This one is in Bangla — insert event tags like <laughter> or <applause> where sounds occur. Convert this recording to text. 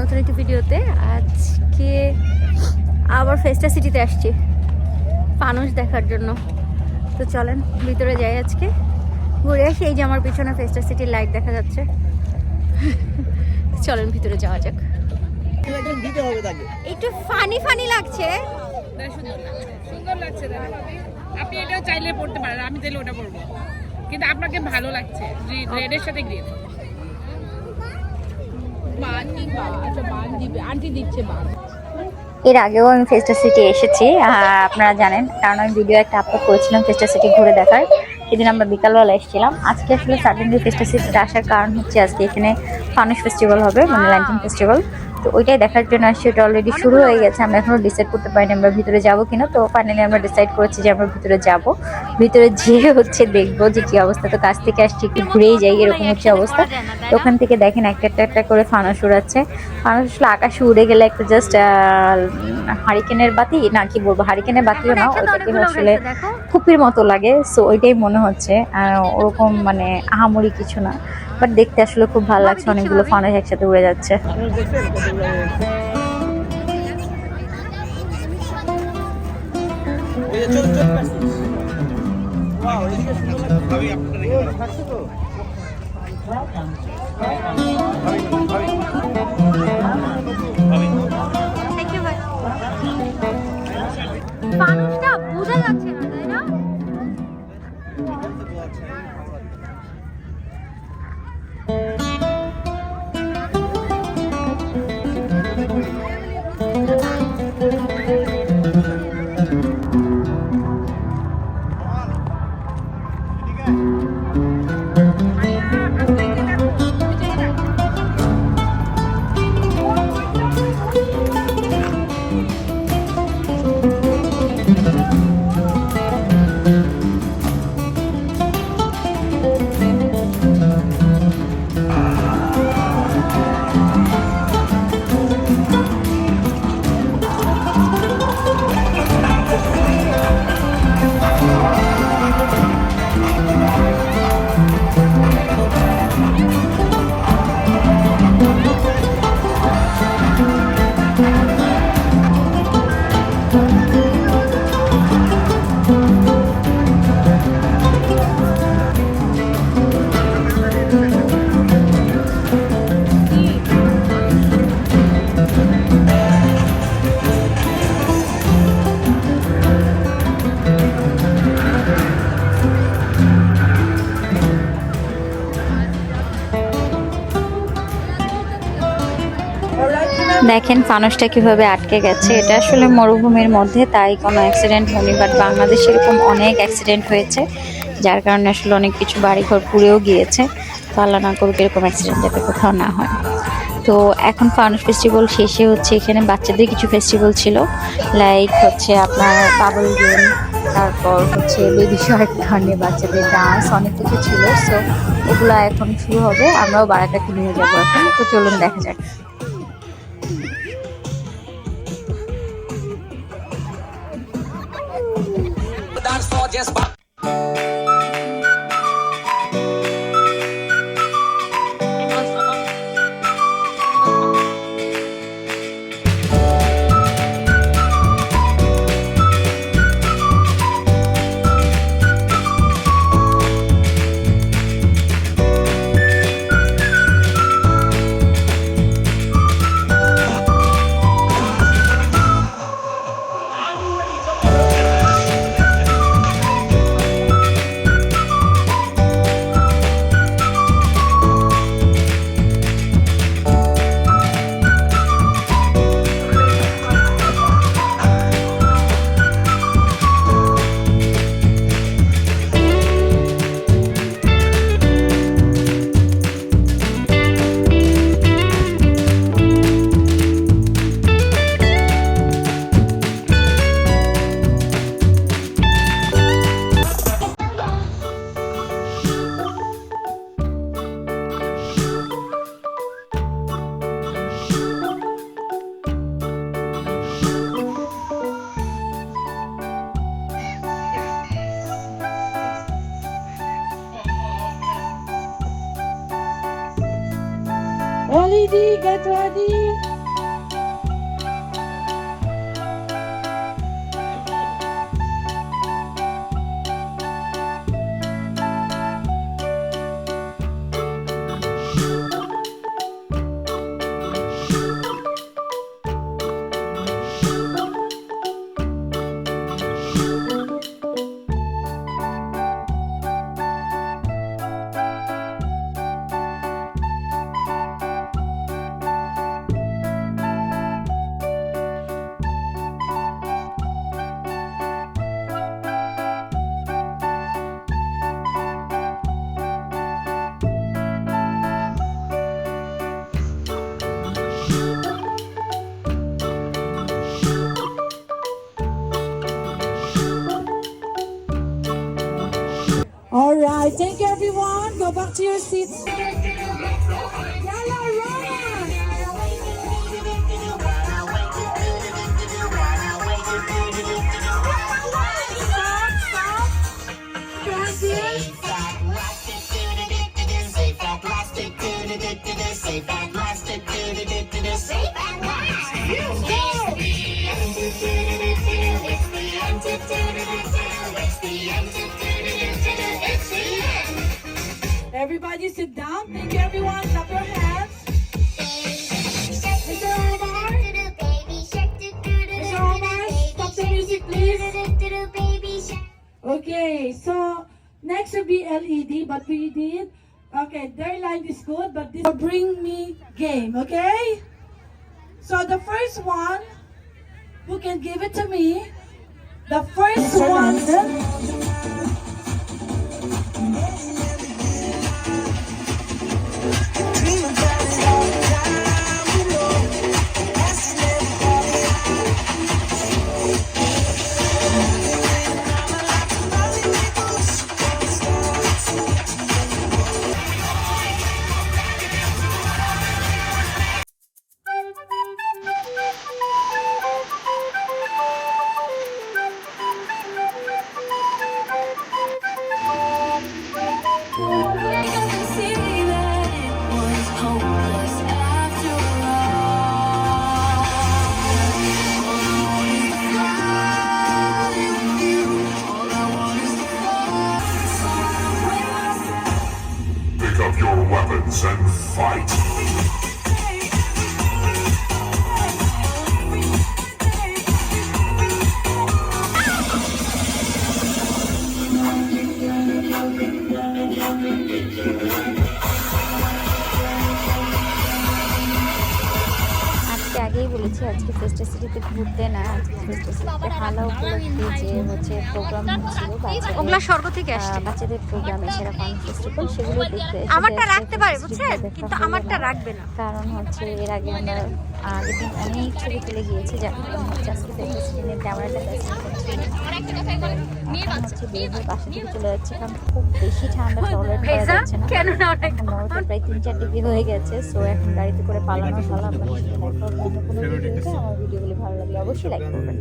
নতুন একটি ভিডিওতে আজকে আবার ফেস্টা সিটিতে আসছি পানুষ দেখার জন্য। তো চলেন, ভিতরে যাই আজকে। ঘুরে আসি, এই যে আমার পিছনে ফেস্টা সিটির লাইট দেখা যাচ্ছে। চলেন, ভিতরে যাওয়া যাক। একটু ফানি ফানি লাগছে। সুন্দর লাগছে আপনি এটাও চাইলে পড়তে পারেন, আমি চাইলে ওটা পড়ব। কিন্তু আপনাকে ভালো লাগছে রেডের সাথে গ্রিন এর আগেও আমি ফেস্টা সিটি এসেছি আপনারা জানেন, কারণ আমি ভিডিও একটা আপলোড করেছিলাম ফেস্টা সিটি ঘুরে দেখার, সেদিন আমরা বিকালবেলা এসেছিলাম। আজকে আসলে সাডেনলি ফেস্টা সিটিতে আসার কারণ হচ্ছে আজকে এখানে ফানুস ফেস্টিভ্যাল হবে মানে ল্যান্ডিং ফেস্টিভ্যাল তো ওইটাই দেখার জন্য আসছি ওটা অলরেডি শুরু হয়ে গেছে আমরা এখনও ডিসাইড করতে পারিনি আমরা ভিতরে যাব কিনা। তো ফাইনালি আমরা ডিসাইড করেছি যে আমরা ভিতরে যাব। ভিতরে যেয়ে <laughs> হচ্ছে দেখব যে কি অবস্থা। তো কাছ থেকে আসছি একটু ঘুরেই যাই এরকম হচ্ছে অবস্থা। তো ওখান থেকে দেখেন একটা একটা একটা করে ফানুস উড়াচ্ছে। ফানুস আসলে আকাশে উড়ে গেলে একটা জাস্ট হারিকেনের বাতি না কি বলব হারিকেনের বাতিও না ওইটাকে আসলে খুপির মতো লাগে। সো ওইটাই মনে হচ্ছে। ওরকম মানে আহামরি কিছু না। বাট দেখতে আসলে খুব ভালো লাগছে অনেকগুলো ফানুস একসাথে উড়ে যাচ্ছে। দেখেন ফানুসটা কীভাবে আটকে গেছে। এটা আসলে মরুভূমির মধ্যে, তাই কোনো অ্যাক্সিডেন্ট হয়নি বাট বাংলাদেশে এরকম অনেক অ্যাক্সিডেন্ট হয়েছে, যার কারণে আসলে অনেক কিছু বাড়িঘর পুড়েও গিয়েছে। তো আল্লাহ না করুক এরকম অ্যাক্সিডেন্ট যাতে কোথাও না হয়। তো এখন ফানুস ফেস্টিভ্যাল শেষে হচ্ছে, এখানে বাচ্চাদের কিছু ফেস্টিভ্যাল ছিল লাইক হচ্ছে আপনার বাবল গেম তারপর হচ্ছে বেবি শার্ক ধরনের বাচ্চাদের ডান্স অনেক কিছু ছিল। সো এগুলো এখন শুরু হবে, আমরাও বারাকাকে নিয়ে যাব এখন। তো চলুন দেখা যাক। guess by Holiday, get ready. I thank everyone. Go back to your seats. It's the end, Everybody sit down. Thank you everyone. Clap your hands. Mr. Omar. Mr. Omar, stop the music please. Okay, so next will be LED, but we did. Okay, their line is good, but this will bring me game, okay? So the first one, who can give it to me? The first one. ফেস্টা ঘুরতে না হালা উপলক্ষে যে হচ্ছে প্রোগ্রাম ছিল ওগুলা স্বর্গ থেকে আসছে। বাচ্চাদের প্রোগ্রাম ফেস্টিভ্যাল সেগুলো দেখতে আমারটা রাখতে পারে বুঝছেন? কিন্তু আমারটা। রাখবে না। কারণ হচ্ছে এর আগে আমরা অনেক ছবি তুলে গিয়েছি যার আজকে ক্যামেরাটা হচ্ছে বাসা চলে যাচ্ছে কারণ খুব বেশি ঠান্ডা টলারেট করা যাচ্ছে না। কেন না অনেক এখন প্রায় তিন চার ডিগ্রি হয়ে গেছে সো এখন গাড়িতে করে পালানো ভিডিওতে আমার ভিডিওগুলি ভালো লাগলে অবশ্যই লাইক করবেন।